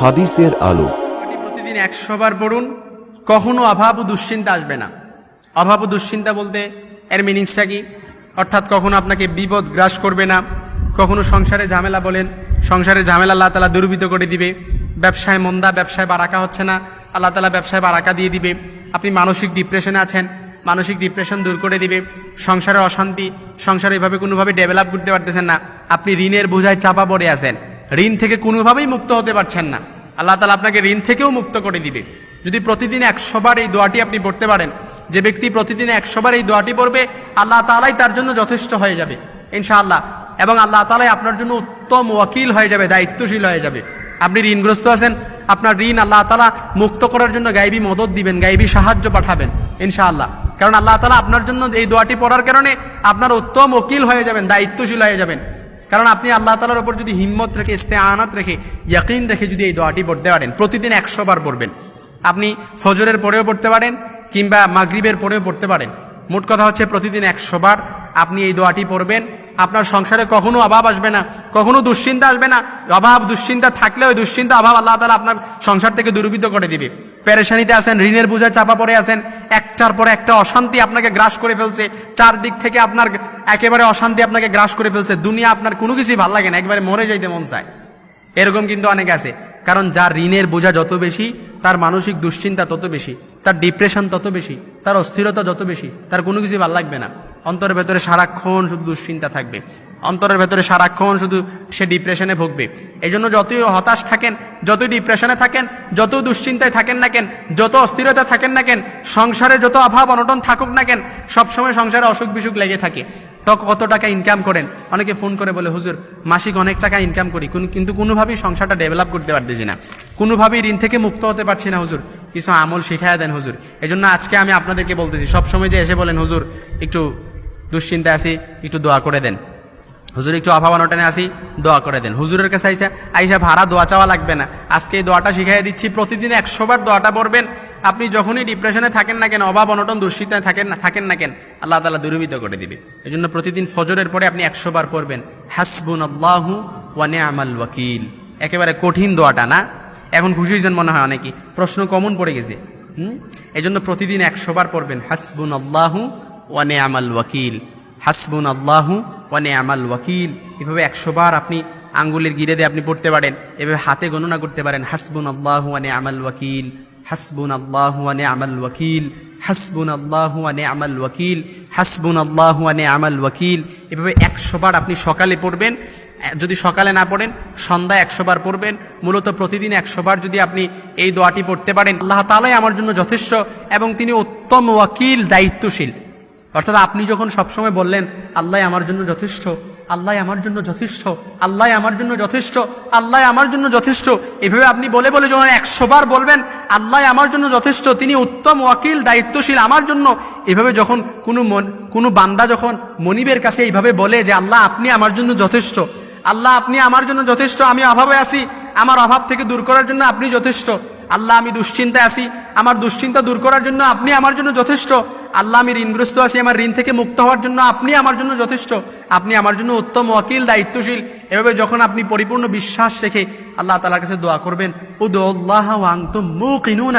হাদিসের আলো। প্রতিদিন একশো বার পড়ুন, কখনো অভাব ও দুশ্চিন্তা আসবে না। অভাব ও দুশ্চিন্তা বলতে এর মিনিংসটা কি? অর্থাৎ কখনো আপনাকে বিপদ গ্রাস করবে না, কখনো সংসারে ঝামেলা বলেন, সংসারে ঝামেলা আল্লাহ তালা দুর্বৃত করে দিবে, ব্যবসায় মন্দা, ব্যবসায় বারাকা হচ্ছে না, আল্লাহ তালা ব্যবসায় বারাকা দিয়ে দিবে। আপনি মানসিক ডিপ্রেশনে আছেন, মানসিক ডিপ্রেশন দূর করে দিবে, সংসারে অশান্তি, সংসারে এভাবে কোনোভাবে ডেভেলপ করতে পারতেছেন না, আপনি ঋণের বোঝায় চাপা পড়ে আছেন। ঋণ থেকে কোনোভাবেই মুক্ত হতে পারছেন না। আল্লাহ তালা আপনাকে ঋণ থেকেও মুক্ত করে দিবে। যদি প্রতিদিন একশোবার এই দোয়াটি আপনি পড়তে পারেন, যে ব্যক্তি প্রতিদিন একশোবার এই দোয়াটি পড়বে, আল্লাহ তালাই তার জন্য যথেষ্ট হয়ে যাবে, ইনশাআল্লাহ। এবং আল্লাহ তালাই আপনার জন্য উত্তম ওয়াকিল হয়ে যাবে, দায়িত্বশীল হয়ে যাবে। আপনি ঋণগ্রস্ত আছেন, আপনার ঋণ আল্লাহ তালা মুক্ত করার জন্য গাইবি মদত দিবেন গাইবি সাহায্য পাঠাবেন, ইনশাআল্লাহ। কারণ আল্লাহ তালা আপনার জন্য এই দোয়াটি পড়ার কারণে আপনার উত্তম ওকিল হয়ে যাবেন, দায়িত্বশীল হয়ে যাবেন। কারণ আপনি আল্লাহ তালার ওপর যদি হিম্মত রেখে ইস্তে আনাত রেখে, ইয়াকিন রেখে যদি এই দোয়াটি পড়তে পারেন, প্রতিদিন একশো বার পড়বেন। আপনি ফজরের পরেও পড়তে পারেন কিংবা মাগরিবের পরেও পড়তে পারেন। মোট কথা হচ্ছে প্রতিদিন একশো বার আপনি এই দোয়াটি পড়বেন। আপনার সংসারে কখনো অভাব আসবে না, কখনো দুশ্চিন্তা আসবে না। অভাব, দুশ্চিন্তা থাকলে ওই দুশ্চিন্তা, অভাব আল্লাহ তালা আপনার সংসার থেকে দুর্বৃত্ত করে দিবে। পেরেশানিতে আছেন, ঋণের বোঝায় চাপা পড়ে আছেন, একটার পর একটা অশান্তি আপনাকে গ্রাস করে ফেলছে, চারদিক থেকে আপনার একেবারে অশান্তি আপনাকে গ্রাস করে ফেলছে, দুনিয়া আপনার কোনো কিছুই ভালো লাগে না, একবারে মরে যাইতে মন চায়। এরকম কিন্তু অনেক আছে, কারণ যার ঋণের বোঝা যত বেশি, তার মানসিক দুশ্চিন্তা তত বেশি, তার ডিপ্রেশন তত বেশি, তার অস্থিরতা যত বেশি, তার কোনো কিছুই ভালো লাগবে না। অন্তরের ভেতরে সারাক্ষণ শুধু দুশ্চিন্তা থাকবে। অন্তরের ভেতরে সারাক্ষণ শুধু সে ডিপ্রেশনে ভুগবে। এই জন্য যতই হতাশ থাকেন, যতই ডিপ্রেশনে থাকেন যত দুশ্চিন্তায় থাকেন না কেন, যত অস্থিরতা থাকেন না কেন, সংসারে যত অভাব অনটন থাকুক না কেন, সবসময় সংসারে অসুখ বিসুখ লেগে থাকে। তো কত টাকা ইনকাম করেন? অনেকে ফোন করে বলে, হুজুর, মাসিক অনেক টাকা ইনকাম করি, কোন- কিন্তু কোনোভাবেই সংসারটা ডেভেলপ করতে পারতেছি না। কোনোভাবেই ঋণ থেকে মুক্ত হতে পারছি না, হুজুর। কিছু আমল শিখাইয়া দেন, হুজুর। এই জন্য আজকে আমি আপনাদেরকে বলতেছি, সবসময় যে এসে বলেন, হুজুর, একটু দুশ্চিন্তায় আসি একটু দোয়া করে দেন। হুজুর একটু অভাব অনটনে আসি দোয়া করে দেন। হুজুরের কাছে আইসা আইসা ভাড়া দোয়া চাওয়া লাগবে না। আজকে এই দোয়াটা শিখাই দিচ্ছি, প্রতিদিন একশোবার দোয়াটা পড়বেন। আপনি যখনই ডিপ্রেশনে থাকেন না কেন, অভাব অনটন, দুশ্চিন্তায় থাকেন না থাকেন না কেন, আল্লাহ তালা দুর্বিত করে দিবে। এই জন্য প্রতিদিন ফজরের পরে আপনি একশোবার পড়বেন হাসবুন আল্লাহু ওয়ানে আমাল ওয়াকিল। একেবারে কঠিন দোয়াটা না? এখন খুশি হয়েছেন মনে হয় অনেকেই। প্রশ্ন কমন পড়ে গেছে। হুম? এই জন্য প্রতিদিন একশোবার পড়বেন হাসবুন আল্লাহু ওয়ানে আমাল ওয়াকিল। হাসবুন আল্লাহু ওয়ানে আমাল ওয়াকিল। এভাবে একশো বার আপনি আঙ্গুলের গিরে দিয়ে আপনি পড়তে পারেন, এভাবে হাতে গণনা করতে পারেন হাসবুন আল্লাহু ওয়ানে আমাল ওয়াকিল। হাসবুন আল্লাহু ওয়ানে আমাল ওয়াকিল। হাসবুন আল্লাহু ওয়ানে আমাল ওয়াকিল। হাসবুন আল্লাহু ওয়ানে আমাল ওয়াকিল। এভাবে একশো বার আপনি সকালে পড়বেন, যদি সকালে না পড়েন, সন্ধ্যায় একশো বার পড়বেন, মূলত প্রতিদিন একশো বার যদি আপনি এই দোয়াটি পড়তে পারেন, আল্লাহ তালাই আমার জন্য যথেষ্ট এবং তিনি উত্তম ওয়াকিল, দায়িত্বশীল। অর্থাৎ আপনি যখন সবসময় বললেন, আল্লাহ আমার জন্য যথেষ্ট, আল্লাহ আমার জন্য যথেষ্ট, আল্লাহ আমার জন্য যথেষ্ট, আল্লাহ আমার জন্য যথেষ্ট, এভাবে আপনি বলে বলে যখন একশো বার বলবেন, আল্লাহ আমার জন্য যথেষ্ট, তিনি উত্তম ওয়াকিল, দায়িত্বশীল আমার জন্য, এভাবে যখন কোনো মন, কোনো বান্দা যখন মনিবের কাছে এইভাবে বলে যে, আল্লাহ আপনি আমার জন্য যথেষ্ট, আল্লাহ আপনি আমার জন্য যথেষ্ট, আমি অভাবে আছি, আমার অভাব থেকে দূর করার জন্য আপনি যথেষ্ট, আল্লাহ আমি দুশ্চিন্তায় আছি, আমার দুশ্চিন্তা দূর করার জন্য আপনি আমার জন্য যথেষ্ট আল্লাহ আমি ঋণগ্রস্ত আছি, আমার ঋণ থেকে মুক্ত হওয়ার জন্য আপনি আমার জন্য যথেষ্ট। আপনি আমার জন্য উত্তম ওয়াকিল, দায়িত্বশীল। এভাবে যখন আপনি পরিপূর্ণ বিশ্বাস রেখে আল্লাহ তালার কাছে দোয়া করবেন ও ইনুন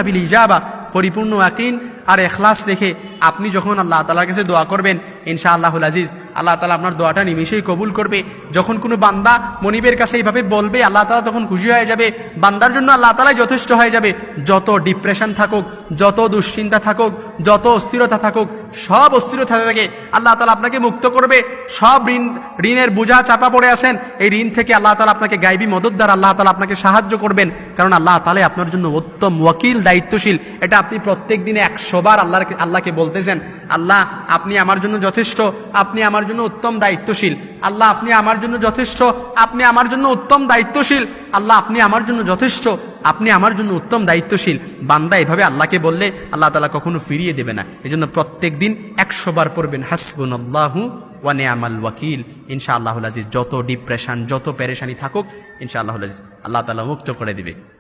পরিপূর্ণ ওয়াকিন আর এখলাস রেখে আপনি যখন আল্লাহ তালার কাছে দোয়া করবেন ইনশা আল্লাহুল আজিজ, আল্লাহ তালা আপনার দোয়াটা নিমিশেই কবুল করবে। যখন কোনো বান্দা মনিবের কাছে এইভাবে বলবে, আল্লাহ তালা তখন খুশি হয়ে যাবে। বান্দার জন্য আল্লাহ তালাই যথেষ্ট হয়ে যাবে। যত ডিপ্রেশন থাকুক, যত দুশ্চিন্তা থাকুক, যত অস্থিরতা থাকুক, সব অস্থিরতা থেকে আল্লাহ তালা আপনাকে মুক্ত করবে। সব ঋণ, ঋণের বোঝা চাপা পড়ে আছেন। এই ঋণ থেকে আল্লাহ তালা আপনাকে গাইবি মদত দ্বারা আল্লাহ তালা আপনাকে সাহায্য করবেন। কারণ আল্লাহ তালে আপনার জন্য উত্তম ওয়াকিল, দায়িত্বশীল। এটা আপনি প্রত্যেক দিনে একশোবার আল্লাহর, আল্লাহকে বলতেছেন, আল্লাহ, আপনি আমার জন্য যথেষ্ট। আপনি আমার জন্য উত্তম দায়িত্বশীল। আল্লাহ, আপনি আমার জন্য যথেষ্ট। আপনি আমার জন্য উত্তম দায়িত্বশীল। আল্লাহ, আপনি আমার জন্য যথেষ্ট। আপনি আমার জন্য উত্তম দায়িত্বশীল। বান্দা এভাবে আল্লাহকে বললে আল্লাহ তালা কখনো ফিরিয়ে দেবে না। এই জন্য প্রত্যেক দিন একশো বার পড়বেন হাসবুন আল্লাহু ওয়ানে আমাল ওয়াকিল। ইনশা আল্লাহুল আজিজ, যত ডিপ্রেশন যত পেরেশানি থাকুক ইনশা আল্লাহুল আজিজ, আল্লাহ তালা মুক্ত করে দিবে।